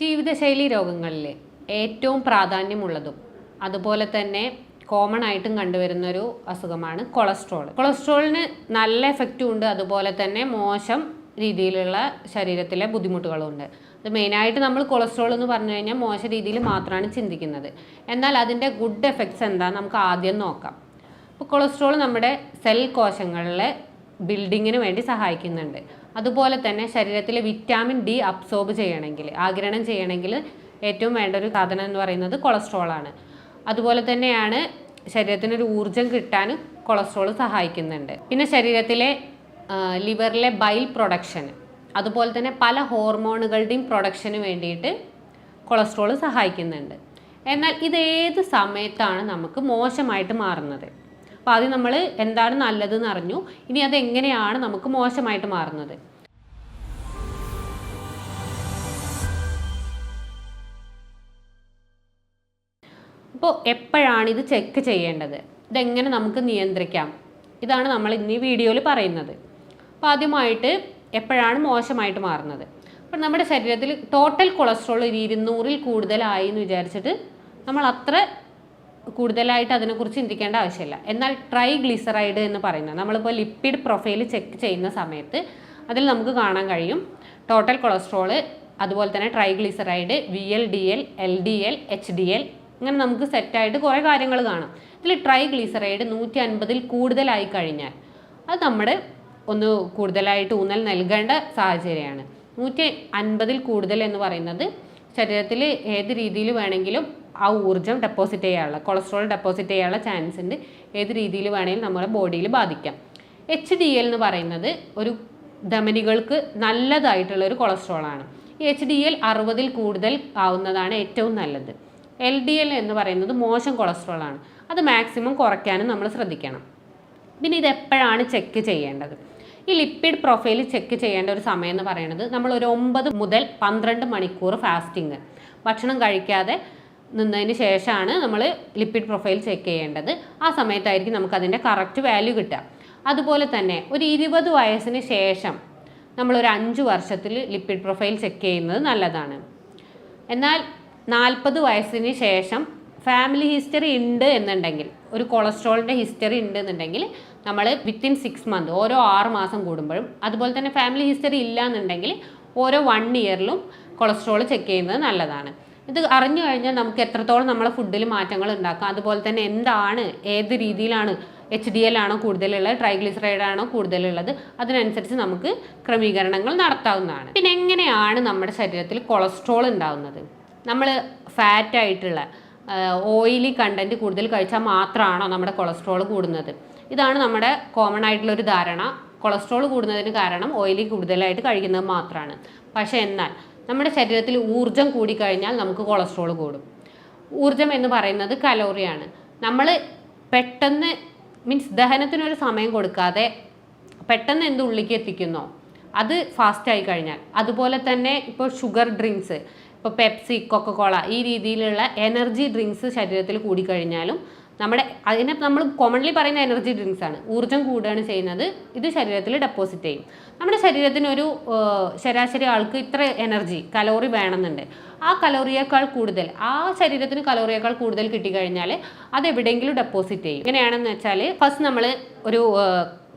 ജീവിതശൈലി രോഗങ്ങളിൽ ഏറ്റവും പ്രാധാന്യമുള്ളതും അതുപോലെ തന്നെ കോമൺ ആയിട്ടും കണ്ടുവരുന്ന ഒരു അസുഖമാണ് കൊളസ്ട്രോൾ കൊളസ്ട്രോളിന് നല്ല എഫക്റ്റും ഉണ്ട്. അതുപോലെ തന്നെ മോശം രീതിയിലുള്ള ശരീരത്തിലെ ബുദ്ധിമുട്ടുകളുണ്ട്. അത് മെയിനായിട്ട് നമ്മൾ കൊളസ്ട്രോൾ എന്ന് പറഞ്ഞു കഴിഞ്ഞാൽ മോശം രീതിയിൽ മാത്രമാണ് ചിന്തിക്കുന്നത്. എന്നാൽ അതിന്റെ ഗുഡ് എഫക്ട്സ് എന്താ നമുക്ക് ആദ്യം നോക്കാം. അപ്പോൾ കൊളസ്ട്രോൾ നമ്മുടെ സെൽ കോശങ്ങളിലെ ബിൽഡിങ്ങിന് വേണ്ടി സഹായിക്കുന്നുണ്ട്. അതുപോലെ തന്നെ ശരീരത്തിൽ വിറ്റാമിൻ ഡി അബ്സോർബ് ചെയ്യണമെങ്കിൽ ആഗിരണം ചെയ്യണമെങ്കിൽ ഏറ്റവും വേണ്ട ഒരു സാധനം എന്ന് പറയുന്നത് കൊളസ്ട്രോൾ ആണ്. അതുപോലെ തന്നെയാണ് ശരീരത്തിനൊരു ഊർജം കിട്ടാൻ കൊളസ്ട്രോൾ സഹായിക്കുന്നുണ്ട്. പിന്നെ ശരീരത്തിലെ ലിവറിലെ ബൈൽ പ്രൊഡക്ഷൻ അതുപോലെ തന്നെ പല ഹോർമോണുകളുടെയും പ്രൊഡക്ഷന് വേണ്ടിയിട്ട് കൊളസ്ട്രോൾ സഹായിക്കുന്നുണ്ട്. എന്നാൽ ഇത് ഏത് സമയത്താണ് നമുക്ക് മോശമായിട്ട് മാറുന്നത്? അപ്പോൾ ആദ്യം നമ്മൾ എന്താണ് നല്ലതെന്ന് അറിഞ്ഞു. ഇനി അത് എങ്ങനെയാണ് നമുക്ക് മോശമായിട്ട് മാറുന്നത്. അപ്പോൾ എപ്പോഴാണ് ഇത് ചെക്ക് ചെയ്യേണ്ടത്? ഇതെങ്ങനെ നമുക്ക് നിയന്ത്രിക്കാം? ഇതാണ് നമ്മൾ ഇന്ന് ഈ വീഡിയോയിൽ പറയുന്നത്. അപ്പോൾ ആദ്യമായിട്ട് എപ്പോഴാണ് മോശമായിട്ട് മാറുന്നത്? അപ്പോൾ നമ്മുടെ ശരീരത്തിൽ ടോട്ടൽ കൊളസ്ട്രോൾ ഒരു ഇരുന്നൂറിൽ കൂടുതലായി എന്ന് വിചാരിച്ചിട്ട് നമ്മൾ അത്ര കൂടുതലായിട്ട് അതിനെക്കുറിച്ച് ചിന്തിക്കേണ്ട ആവശ്യമില്ല. എന്നാൽ ട്രൈ ഗ്ലിസറൈഡ് എന്ന് പറയുന്നത് നമ്മളിപ്പോൾ ലിപ്പിഡ് പ്രൊഫൈൽ ചെക്ക് ചെയ്യുന്ന സമയത്ത് അതിൽ നമുക്ക് കാണാൻ കഴിയും. ടോട്ടൽ കൊളസ്ട്രോൾ അതുപോലെ തന്നെ triglyceride V L D L L D L H D L ഇങ്ങനെ നമുക്ക് സെറ്റായിട്ട് കുറേ കാര്യങ്ങൾ കാണാം. ഇതിൽ ട്രൈഗ്ലിസറൈഡ് നൂറ്റി അൻപതിൽ കൂടുതലായി കഴിഞ്ഞാൽ അത് നമ്മുടെ ഒന്ന് കൂടുതലായിട്ട് ഊന്നൽ നൽകേണ്ട സാഹചര്യമാണ്. നൂറ്റി അൻപതിൽ കൂടുതൽ എന്ന് പറയുന്നത് ശരീരത്തിൽ ഏത് രീതിയിൽ വേണമെങ്കിലും ആ ഊർജം ഡെപ്പോസിറ്റ് ചെയ്യാനുള്ള കൊളസ്ട്രോൾ ഡെപ്പോസിറ്റ് ചെയ്യാനുള്ള ചാൻസ് ഉണ്ട്. ഏത് രീതിയിൽ വേണമെങ്കിലും നമ്മുടെ ബോഡിയിൽ ബാധിക്കാം. എച്ച് ഡി എൽ എന്ന് പറയുന്നത് ഒരു ധമനികൾക്ക് നല്ലതായിട്ടുള്ള ഒരു കൊളസ്ട്രോളാണ് ഈ എച്ച് ഡി എൽ അറുപതിൽ കൂടുതൽ ആവുന്നതാണ് ഏറ്റവും നല്ലത്. എൽ ഡി എൽ എന്ന് പറയുന്നത് മോശം കൊളസ്ട്രോൾ ആണ്. അത് മാക്സിമം കുറയ്ക്കാനും നമ്മൾ ശ്രദ്ധിക്കണം. പിന്നെ ഇത് എപ്പോഴാണ് ചെക്ക് ചെയ്യേണ്ടത്? ഈ ലിപ്പിഡ് പ്രൊഫൈൽ ചെക്ക് ചെയ്യേണ്ട ഒരു സമയം എന്ന് പറയുന്നത് നമ്മൾ ഒരു ഒമ്പത് മുതൽ പന്ത്രണ്ട് മണിക്കൂർ ഫാസ്റ്റിംഗ് ഭക്ഷണം കഴിക്കാതെ നിന്നതിന് ശേഷമാണ് നമ്മൾ ലിപ്പിഡ് പ്രൊഫൈൽ ചെക്ക് ചെയ്യേണ്ടത്. ആ സമയത്തായിരിക്കും നമുക്കതിന്റെ കറക്റ്റ് വാല്യൂ കിട്ടുക. അതുപോലെ തന്നെ ഒരു ഇരുപത് വയസ്സിന് ശേഷം നമ്മളൊരു അഞ്ച് വർഷത്തിൽ ലിപ്പിഡ് പ്രൊഫൈൽ ചെക്ക് ചെയ്യുന്നത് നല്ലതാണ്. എന്നാൽ നാൽപ്പത് വയസ്സിന് ശേഷം ഫാമിലി ഹിസ്റ്ററി ഉണ്ട് എന്നുണ്ടെങ്കിൽ ഒരു കൊളസ്ട്രോളിന്റെ ഹിസ്റ്ററി ഉണ്ട് എന്നുണ്ടെങ്കിൽ നമ്മൾ വിത്തിൻ സിക്സ് മന്ത് ഓരോ ആറ് മാസം കൂടുമ്പോഴും അതുപോലെ തന്നെ ഫാമിലി ഹിസ്റ്ററി ഇല്ല എന്നുണ്ടെങ്കിൽ ഓരോ വൺ ഇയറിലും കൊളസ്ട്രോൾ ചെക്ക് ചെയ്യുന്നത് നല്ലതാണ്. ഇത് അറിഞ്ഞു കഴിഞ്ഞാൽ നമുക്ക് എത്രത്തോളം നമ്മളെ ഫുഡിൽ മാറ്റങ്ങൾ ഉണ്ടാക്കാം. അതുപോലെ തന്നെ എന്താണ് ഏത് രീതിയിലാണ് എച്ച് ഡി എൽ ആണോ കൂടുതലുള്ളത് ട്രൈഗ്ലിസറൈഡ് ആണോ കൂടുതലുള്ളത് അതിനനുസരിച്ച് നമുക്ക് ക്രമീകരണങ്ങൾ നടത്താവുന്നതാണ്. പിന്നെ എങ്ങനെയാണ് നമ്മുടെ ശരീരത്തിൽ കൊളസ്ട്രോൾ ഉണ്ടാകുന്നത് നമ്മൾ ഫാറ്റായിട്ടുള്ള ഓയിലി കണ്ടന്റ് കൂടുതൽ കഴിച്ചാൽ മാത്രമാണോ നമ്മുടെ കൊളസ്ട്രോൾ കൂടുന്നത്? ഇതാണ് നമ്മുടെ കോമൺ ആയിട്ടുള്ള ഒരു ധാരണ. കൊളസ്ട്രോൾ കൂടുന്നതിന് കാരണം ഓയിലി കൂടുതലായിട്ട് കഴിക്കുന്നത് മാത്രമാണ്. പക്ഷേ എന്നാൽ നമ്മുടെ ശരീരത്തിൽ ഊർജം കൂടിക്കഴിഞ്ഞാൽ നമുക്ക് കൊളസ്ട്രോൾ കൂടും. ഊർജം എന്ന് പറയുന്നത് കലോറിയാണ് നമ്മൾ പെട്ടെന്ന് മീൻസ് ദഹനത്തിനൊരു സമയം കൊടുക്കാതെ പെട്ടെന്ന് എന്ത് ഉള്ളിലേക്ക് എത്തിക്കുന്നോ അത് ഫാസ്റ്റ് ആയി കഴിഞ്ഞാൽ. അതുപോലെ തന്നെ ഇപ്പോൾ ഷുഗർ ഡ്രിങ്ക്സ് ഇപ്പോൾ പെപ്സി കൊക്കക്കോള ഈ രീതിയിലുള്ള എനർജി ഡ്രിങ്ക്സ് ശരീരത്തിൽ കൂടിക്കഴിഞ്ഞാലും നമ്മുടെ അതിനെ നമ്മൾ കോമൺലി പറയുന്ന എനർജി ഡ്രിങ്ക്സ് ആണ്. ഊർജം കൂടുകയാണ് ചെയ്യുന്നത്. ഇത് ശരീരത്തിൽ ഡെപ്പോസിറ്റ് ചെയ്യും. നമ്മുടെ ശരീരത്തിനൊരു ശരാശരി ആൾക്ക് ഇത്ര എനർജി കലോറി വേണമെന്നുണ്ട്. ആ കലോറിയേക്കാൾ കൂടുതൽ ആ ശരീരത്തിന് കലോറിയേക്കാൾ കൂടുതൽ കിട്ടിക്കഴിഞ്ഞാൽ അത് എവിടെയെങ്കിലും ഡെപ്പോസിറ്റ് ചെയ്യും. എങ്ങനെയാണെന്ന് വെച്ചാൽ ഫസ്റ്റ് നമ്മൾ ഒരു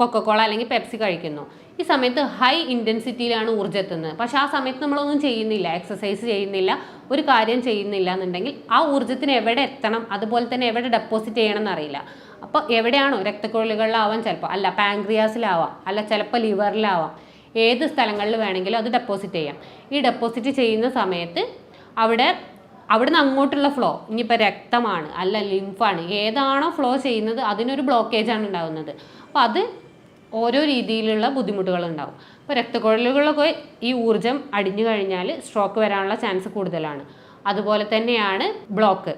കൊക്കക്കോള അല്ലെങ്കിൽ പെപ്സി കഴിക്കുന്നു. ഈ സമയത്ത് ഹൈ ഇന്റൻസിറ്റിയിലാണ് ഊർജം എത്തുന്നത് പക്ഷെ ആ സമയത്ത് നമ്മളൊന്നും ചെയ്യുന്നില്ല. എക്സസൈസ് ചെയ്യുന്നില്ല. ഒരു കാര്യം ചെയ്യുന്നില്ല എന്നുണ്ടെങ്കിൽ ആ ഊർജത്തിന് എവിടെ എത്തണം? അതുപോലെ തന്നെ എവിടെ ഡെപ്പോസിറ്റ് ചെയ്യണം എന്നറിയില്ല. അപ്പോൾ എവിടെയാണോ? രക്തക്കുഴലുകളിലാവാം ചിലപ്പോൾ. അല്ല പാങ്ക്രിയാസിലാവാം അല്ല ചിലപ്പോൾ ലിവറിലാവാം ഏത് സ്ഥലങ്ങളിൽ വേണമെങ്കിലും അത് ഡെപ്പോസിറ്റ് ചെയ്യാം. ഈ ഡെപ്പോസിറ്റ് ചെയ്യുന്ന സമയത്ത് അവിടെ അവിടുന്ന് അങ്ങോട്ടുള്ള ഫ്ലോ ഇനിയിപ്പോൾ രക്തമാണ് അല്ല ലിംഫാണ് ഏതാണോ ഫ്ലോ ചെയ്യുന്നത് അതിനൊരു ബ്ലോക്കേജാണ് ഉണ്ടാകുന്നത്. അപ്പോൾ അത് ഓരോ രീതിയിലുള്ള ബുദ്ധിമുട്ടുകൾ ഉണ്ടാവും അപ്പോൾ രക്തക്കുഴലുകളൊക്കെ ഈ ഊർജം അടിഞ്ഞു കഴിഞ്ഞാൽ സ്ട്രോക്ക് വരാനുള്ള ചാൻസ് കൂടുതലാണ്. അതുപോലെ തന്നെയാണ് ബ്ലോക്ക്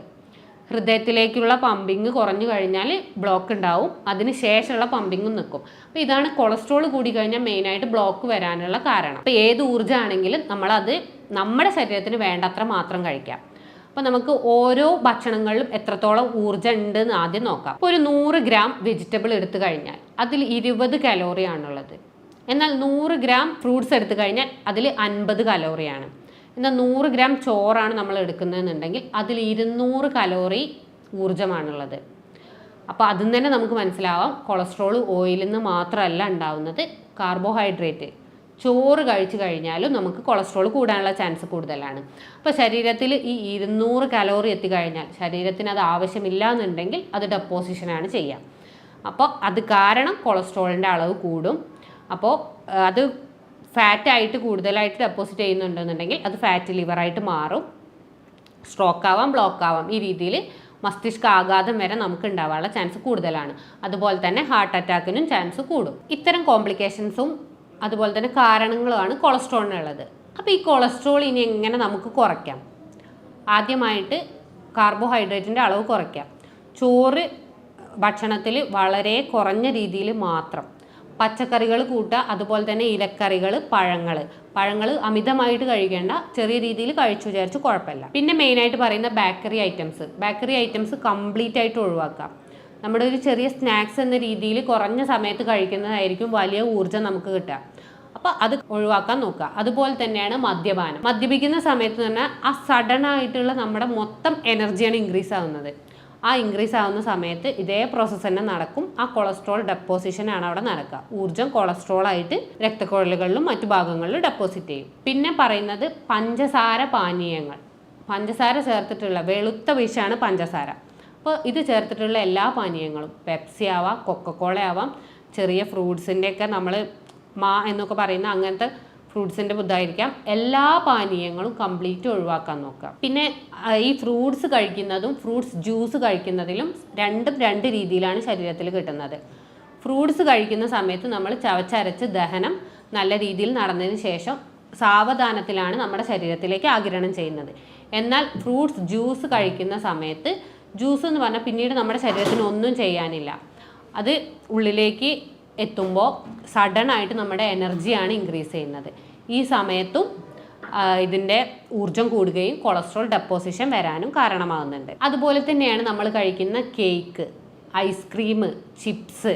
ഹൃദയത്തിലേക്കുള്ള പമ്പിങ് കുറഞ്ഞു കഴിഞ്ഞാൽ ബ്ലോക്ക് ഉണ്ടാവും. അതിന് ശേഷമുള്ള പമ്പിങ്ങും നിൽക്കും അപ്പോൾ ഇതാണ് കൊളസ്ട്രോൾ കൂടി കഴിഞ്ഞാൽ മെയിനായിട്ട് ബ്ലോക്ക് വരാനുള്ള കാരണം. അപ്പോൾ ഏത് ഊർജമാണെങ്കിലും നമ്മളത് നമ്മുടെ ശരീരത്തിന് വേണ്ടത്ര മാത്രം കഴിക്കാം. അപ്പോൾ നമുക്ക് ഓരോ ഭക്ഷണങ്ങളിലും എത്രത്തോളം ഊർജം ഉണ്ട് എന്ന് ആദ്യം നോക്കാം. ഒരു നൂറ് ഗ്രാം വെജിറ്റബിൾ എടുത്തു കഴിഞ്ഞാൽ അതിൽ ഇരുപത് കലോറിയാണുള്ളത് എന്നാൽ നൂറ് ഗ്രാം ഫ്രൂട്ട്സ് എടുത്തു കഴിഞ്ഞാൽ അതിൽ അൻപത് കലോറിയാണ് എന്നാൽ നൂറ് ഗ്രാം ചോറാണ് നമ്മൾ എടുക്കുന്നതെന്നുണ്ടെങ്കിൽ അതിൽ ഇരുന്നൂറ് കലോറി ഊർജമാണുള്ളത്. അപ്പോൾ അതിൽ തന്നെ നമുക്ക് മനസ്സിലാവാം. കൊളസ്ട്രോൾ ഓയിലിൽ നിന്ന് മാത്രമല്ല ഉണ്ടാവുന്നത്. കാർബോഹൈഡ്രേറ്റ് ചോറ് കഴിച്ചു കഴിഞ്ഞാലും നമുക്ക് കൊളസ്ട്രോൾ കൂടാനുള്ള ചാൻസ് കൂടുതലാണ്. അപ്പോൾ ശരീരത്തിൽ ഈ ഇരുന്നൂറ് കലോറി എത്തിക്കഴിഞ്ഞാൽ ശരീരത്തിന് അത് ആവശ്യമില്ല എന്നുണ്ടെങ്കിൽ അത് ഡെപ്പോസിഷനാണ് ചെയ്യുക. അപ്പോൾ അത് കാരണം കൊളസ്ട്രോളിന്റെ അളവ് കൂടും. അപ്പോൾ അത് ഫാറ്റായിട്ട് കൂടുതലായിട്ട് ഡെപ്പോസിറ്റ് ചെയ്യുന്നുണ്ടെന്നുണ്ടെങ്കിൽ അത് ഫാറ്റ് ലിവറായിട്ട് മാറും. സ്ട്രോക്ക് ആവാം ബ്ലോക്ക് ആവാം. ഈ രീതിയിൽ മസ്തിഷ്ക ആഘാതം വരെ നമുക്ക് ഉണ്ടാവാനുള്ള ചാൻസ് കൂടുതലാണ്. അതുപോലെ തന്നെ ഹാർട്ട് അറ്റാക്കിനും ചാൻസ് കൂടും. ഇത്തരം കോംപ്ലിക്കേഷൻസും അതുപോലെ തന്നെ കാരണങ്ങളുമാണ് കൊളസ്ട്രോളിനുള്ളത് അപ്പോൾ ഈ കൊളസ്ട്രോൾ ഇനി എങ്ങനെ നമുക്ക് കുറയ്ക്കാം? ആദ്യമായിട്ട് കാർബോഹൈഡ്രേറ്റിന്റെ അളവ് കുറയ്ക്കാം. ചോറ് ഭക്ഷണത്തിൽ വളരെ കുറഞ്ഞ രീതിയിൽ മാത്രം. പച്ചക്കറികൾ കൂട്ടുക അതുപോലെ തന്നെ ഇലക്കറികൾ പഴങ്ങൾ. പഴങ്ങൾ അമിതമായിട്ട് കഴിക്കേണ്ട ചെറിയ രീതിയിൽ കഴിച്ചു വിചാരിച്ച് കുഴപ്പമില്ല. പിന്നെ മെയിനായിട്ട് പറയുന്ന bakery items bakery items complete ആയിട്ട് ഒഴിവാക്കാം. നമ്മുടെ ഒരു ചെറിയ സ്നാക്സ് എന്ന രീതിയിൽ കുറഞ്ഞ സമയത്ത് കഴിക്കുന്നതായിരിക്കും വലിയ ഊർജം നമുക്ക് കിട്ടുക. അപ്പോൾ അത് ഒഴിവാക്കാൻ നോക്കുക. അതുപോലെ തന്നെയാണ് മദ്യപാനം. മദ്യപിക്കുന്ന സമയത്ത് തന്നെ ആ സഡൻ ആയിട്ടുള്ള നമ്മുടെ മൊത്തം എനർജിയാണ് ഇൻക്രീസ് ആവുന്നത്. ആ ഇൻക്രീസ് ആവുന്ന സമയത്ത് ഇതേ പ്രോസസ്സ് തന്നെ നടക്കും. ആ കൊളസ്ട്രോൾ ഡെപ്പോസിഷനാണ് അവിടെ നടക്കുക. ഊർജം കൊളസ്ട്രോൾ ആയിട്ട് രക്തക്കുഴലുകളിലും മറ്റു ഭാഗങ്ങളിലും ഡെപ്പോസിറ്റ് ചെയ്യും. പിന്നെ പറയുന്നത് പഞ്ചസാര പാനീയങ്ങൾ. പഞ്ചസാര ചേർത്തിട്ടുള്ള വെളുത്ത വിഷാണ് പഞ്ചസാര. അപ്പോൾ ഇത് ചേർത്തിട്ടുള്ള എല്ലാ പാനീയങ്ങളും പെപ്സി ആവാം കൊക്കക്കോള ആവാം ചെറിയ ഫ്രൂട്ട്സിന്റെയൊക്കെ നമ്മൾ മാ എന്നൊക്കെ പറയുന്ന അങ്ങനത്തെ ഫ്രൂട്ട്സിന്റെ ബുദ്ധായിരിക്കാം എല്ലാ പാനീയങ്ങളും കംപ്ലീറ്റ് ഒഴിവാക്കാൻ നോക്കുക. പിന്നെ ഈ ഫ്രൂട്ട്സ് കഴിക്കുന്നതും ഫ്രൂട്ട്സ് ജ്യൂസ് കഴിക്കുന്നതിലും രണ്ടും രണ്ട് രീതിയിലാണ് ശരീരത്തിൽ കിട്ടുന്നത്. ഫ്രൂട്ട്സ് കഴിക്കുന്ന സമയത്ത് നമ്മൾ ചവച്ചരച്ച് ദഹനം നല്ല രീതിയിൽ നടന്നതിന് ശേഷം സാവധാനത്തിലാണ് നമ്മുടെ ശരീരത്തിലേക്ക് ആഗിരണം ചെയ്യുന്നത്. എന്നാൽ ഫ്രൂട്ട്സ് ജ്യൂസ് കഴിക്കുന്ന സമയത്ത് ജ്യൂസ് എന്ന് പറഞ്ഞാൽ പിന്നീട് നമ്മുടെ ശരീരത്തിന് ഒന്നും ചെയ്യാനില്ല. അത് ഉള്ളിലേക്ക് എത്തുമ്പോൾ സഡൻ ആയിട്ട് നമ്മുടെ എനർജിയാണ് ഇൻക്രീസ് ചെയ്യുന്നത്. ഈ സമയത്തും ഇതിന്റെ ഊർജം കൂടുകയും കൊളസ്ട്രോൾ ഡെപ്പോസിഷൻ വരാനും കാരണമാകുന്നുണ്ട്. അതുപോലെ തന്നെയാണ് നമ്മൾ കഴിക്കുന്ന കേക്ക് ഐസ്ക്രീം ചിപ്സ്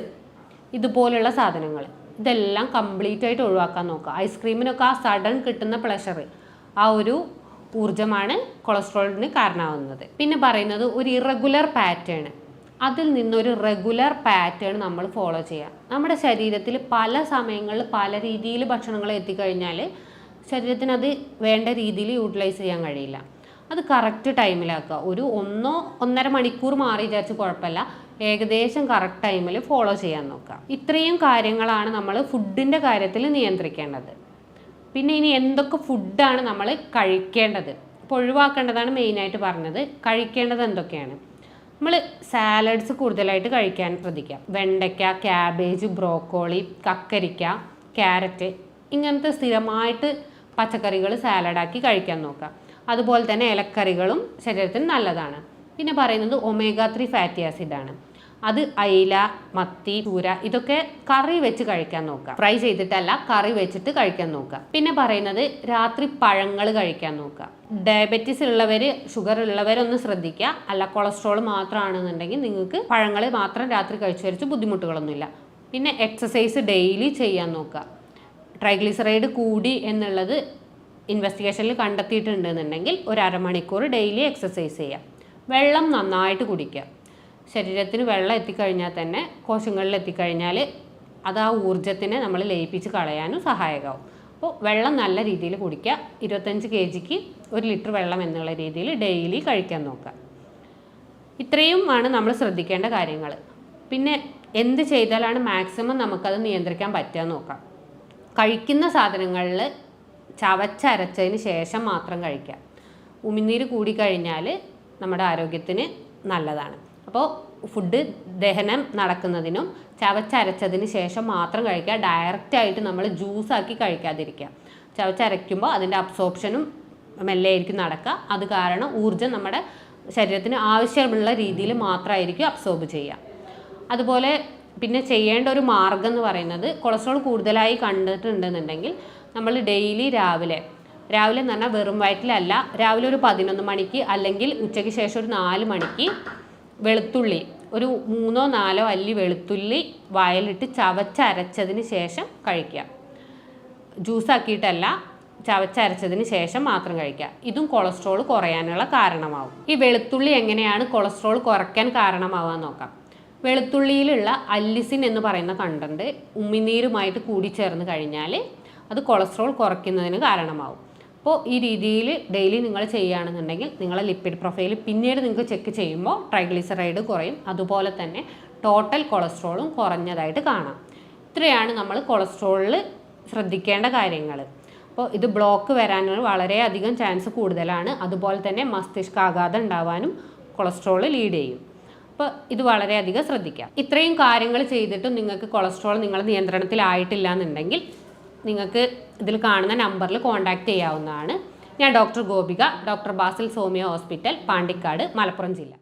ഇതുപോലുള്ള സാധനങ്ങൾ. ഇതെല്ലാം കംപ്ലീറ്റ് ആയിട്ട് ഒഴിവാക്കാൻ നോക്കുക. ഐസ്ക്രീമിനൊക്കെ ആ സഡൻ കിട്ടുന്ന പ്ലഷർ ആ ഒരു ഊർജമാണ് കൊളസ്ട്രോളിന് കാരണമാകുന്നത് പിന്നെ പറയുന്നത് ഒരു ഇറഗുലർ പാറ്റേൺ അതിൽ നിന്നൊരു റെഗുലർ പാറ്റേൺ നമ്മൾ ഫോളോ ചെയ്യാം. നമ്മുടെ ശരീരത്തിൽ പല സമയങ്ങളിൽ പല രീതിയിൽ ഭക്ഷണങ്ങൾ എത്തിക്കഴിഞ്ഞാൽ ശരീരത്തിന് അത് വേണ്ട രീതിയിൽ യൂട്ടിലൈസ് ചെയ്യാൻ കഴിയില്ല. അത് കറക്റ്റ് ടൈമിലാക്കുക ഒരു ഒന്നോ ഒന്നര മണിക്കൂർ മാറി വിചാരിച്ച് കുഴപ്പമില്ല. ഏകദേശം കറക്റ്റ് ടൈമിൽ ഫോളോ ചെയ്യാൻ നോക്കുക. ഇത്രയും കാര്യങ്ങളാണ് നമ്മൾ ഫുഡിന്റെ കാര്യത്തിൽ നിയന്ത്രിക്കേണ്ടത്. പിന്നെ ഇനി എന്തൊക്കെ ഫുഡാണ് നമ്മൾ കഴിക്കേണ്ടത്? ഇപ്പോൾ ഒഴിവാക്കേണ്ടതാണ് മെയിനായിട്ട് പറഞ്ഞത്. കഴിക്കേണ്ടത് എന്തൊക്കെയാണ്? നമ്മൾ സാലഡ്സ് കൂടുതലായിട്ട് കഴിക്കാൻ ശ്രദ്ധിക്കാം വെണ്ടയ്ക്ക ക്യാബേജ് ബ്രോക്കോളി കക്കരിക്ക ക്യാരറ്റ് ഇങ്ങനത്തെ സ്ഥിരമായിട്ട് പച്ചക്കറികൾ സാലഡാക്കി കഴിക്കാൻ നോക്കുക. അതുപോലെ തന്നെ ഇലക്കറികളും ശരീരത്തിന് നല്ലതാണ്. പിന്നെ പറയുന്നത് ഒമേഗ ത്രീ ഫാറ്റി ആസിഡാണ് അത് അയില മത്തി ചൂര ഇതൊക്കെ കറി വെച്ച് കഴിക്കാൻ നോക്കുക. ഫ്രൈ ചെയ്തിട്ടല്ല കറി വെച്ചിട്ട് കഴിക്കാൻ നോക്കുക. പിന്നെ പറയുന്നത് രാത്രി പഴങ്ങൾ കഴിക്കാൻ നോക്കുക. ഡയബറ്റീസ് ഉള്ളവർ ഷുഗർ ഉള്ളവരൊന്ന് ശ്രദ്ധിക്കുക. അല്ല കൊളസ്ട്രോൾ മാത്രമാണെന്നുണ്ടെങ്കിൽ നിങ്ങൾക്ക് പഴങ്ങൾ മാത്രം രാത്രി കഴിച്ചു വരച്ച് ബുദ്ധിമുട്ടുകളൊന്നുമില്ല. പിന്നെ എക്സസൈസ് ഡെയിലി ചെയ്യാൻ നോക്കുക. ട്രൈഗ്ലിസറൈഡ് കൂടി എന്നുള്ളത് ഇൻവെസ്റ്റിഗേഷനിൽ കണ്ടെത്തിയിട്ടുണ്ടെന്നുണ്ടെങ്കിൽ ഒരു അരമണിക്കൂർ ഡെയിലി എക്സസൈസ് ചെയ്യുക. വെള്ളം നന്നായിട്ട് കുടിക്കുക. ശരീരത്തിന് വെള്ളം എത്തിക്കഴിഞ്ഞാൽ തന്നെ കോശങ്ങളിൽ എത്തിക്കഴിഞ്ഞാൽ അത് ആ ഊർജത്തിനെ നമ്മൾ ലയിപ്പിച്ച് കളയാനും സഹായകമാവും. അപ്പോൾ വെള്ളം നല്ല രീതിയിൽ കുടിക്കുക. ഇരുപത്തഞ്ച് കെ ജിക്ക് ഒരു ലിറ്റർ വെള്ളം എന്നുള്ള രീതിയിൽ ഡെയിലി കഴിക്കാൻ നോക്കുക. ഇത്രയും ആണ് നമ്മൾ ശ്രദ്ധിക്കേണ്ട കാര്യങ്ങൾ. പിന്നെ എന്ത് ചെയ്താലാണ് മാക്സിമം നമുക്കത് നിയന്ത്രിക്കാൻ പറ്റുക നോക്കാം. കഴിക്കുന്ന സാധനങ്ങളിൽ ചവച്ചരച്ചതിന് ശേഷം മാത്രം കഴിക്കുക. ഉമിനീര് കൂടിക്കഴിഞ്ഞാൽ നമ്മുടെ ആരോഗ്യത്തിന് നല്ലതാണ്. അപ്പോൾ ഫുഡ് ദഹനം നടക്കുന്നതിനും ചവച്ചരച്ചതിന് ശേഷം മാത്രം കഴിക്കുക. ഡയറക്റ്റ് ആയിട്ട് നമ്മൾ ജ്യൂസാക്കി കഴിക്കാതിരിക്കുക. ചവച്ചരയ്ക്കുമ്പോൾ അതിന്റെ അബ്സോർപ്ഷനും മെല്ലെ ആയിരിക്കും നടക്കുക. അത് കാരണം ഊർജം നമ്മുടെ ശരീരത്തിന് ആവശ്യമുള്ള രീതിയിൽ മാത്രമായിരിക്കും അബ്സോർബ് ചെയ്യുക. അതുപോലെ പിന്നെ ചെയ്യേണ്ട ഒരു മാർഗം എന്ന് പറയുന്നത് കൊളസ്ട്രോൾ കൂടുതലായി കണ്ടിട്ടുണ്ടെന്നുണ്ടെങ്കിൽ നമ്മൾ ഡെയിലി രാവിലെ രാവിലെ എന്ന് പറഞ്ഞാൽ വെറും വയറ്റിലല്ല രാവിലെ ഒരു പതിനൊന്ന് മണിക്ക് അല്ലെങ്കിൽ ഉച്ചയ്ക്ക് ശേഷം ഒരു നാല് മണിക്ക് വെളുത്തുള്ളി. ഒരു മൂന്നോ നാലോ അല്ലി വെളുത്തുള്ളി വായലിട്ട് ചവച്ചരച്ചതിന് ശേഷം കഴിക്കുക. ജ്യൂസാക്കിയിട്ടല്ല ചവച്ചരച്ചതിന് ശേഷം മാത്രം കഴിക്കുക. ഇതും കൊളസ്ട്രോൾ കുറയാനുള്ള കാരണമാവും. ഈ വെളുത്തുള്ളി എങ്ങനെയാണ് കൊളസ്ട്രോൾ കുറയ്ക്കാൻ കാരണമാവാൻ നോക്കാം. വെളുത്തുള്ളിയിലുള്ള അല്ലിസിൻ എന്ന് പറയുന്ന കണ്ടന്റ് ഉമിനീരുമായിട്ട് കൂടിച്ചേർന്ന് കഴിഞ്ഞാൽ അത് കൊളസ്ട്രോൾ കുറയ്ക്കുന്നതിന് കാരണമാവും. അപ്പോൾ ഈ രീതിയിൽ ഡെയിലി നിങ്ങൾ ചെയ്യുകയാണെന്നുണ്ടെങ്കിൽ നിങ്ങളെ ലിപ്പിഡ് പ്രൊഫൈൽ പിന്നീട് നിങ്ങൾക്ക് ചെക്ക് ചെയ്യുമ്പോൾ ട്രൈഗ്ലിസറൈഡ് കുറയും. അതുപോലെ തന്നെ ടോട്ടൽ കൊളസ്ട്രോളും കുറഞ്ഞതായിട്ട് കാണാം. ഇത്രയാണ് നമ്മൾ കൊളസ്ട്രോളിൽ ശ്രദ്ധിക്കേണ്ട കാര്യങ്ങൾ. അപ്പോൾ ഇത് ബ്ലോക്ക് വരാനുള്ള വളരെയധികം ചാൻസ് കൂടുതലാണ്. അതുപോലെ തന്നെ മസ്തിഷ്കാഘാതം ഉണ്ടാവാനും കൊളസ്ട്രോൾ ലീഡ് ചെയ്യും. അപ്പോൾ ഇത് വളരെയധികം ശ്രദ്ധിക്കാം. ഇത്രയും കാര്യങ്ങൾ ചെയ്തിട്ടും നിങ്ങൾക്ക് കൊളസ്ട്രോൾ നിങ്ങളുടെ നിയന്ത്രണത്തിലായിട്ടില്ല എന്നുണ്ടെങ്കിൽ നിങ്ങൾക്ക് ഇതിൽ കാണുന്ന നമ്പറിൽ കോൺടാക്റ്റ് ചെയ്യാവുന്നതാണ്. ഞാൻ doctor Gopika doctor Basil Somiya hospital Pandikkad Malappuram ജില്ല.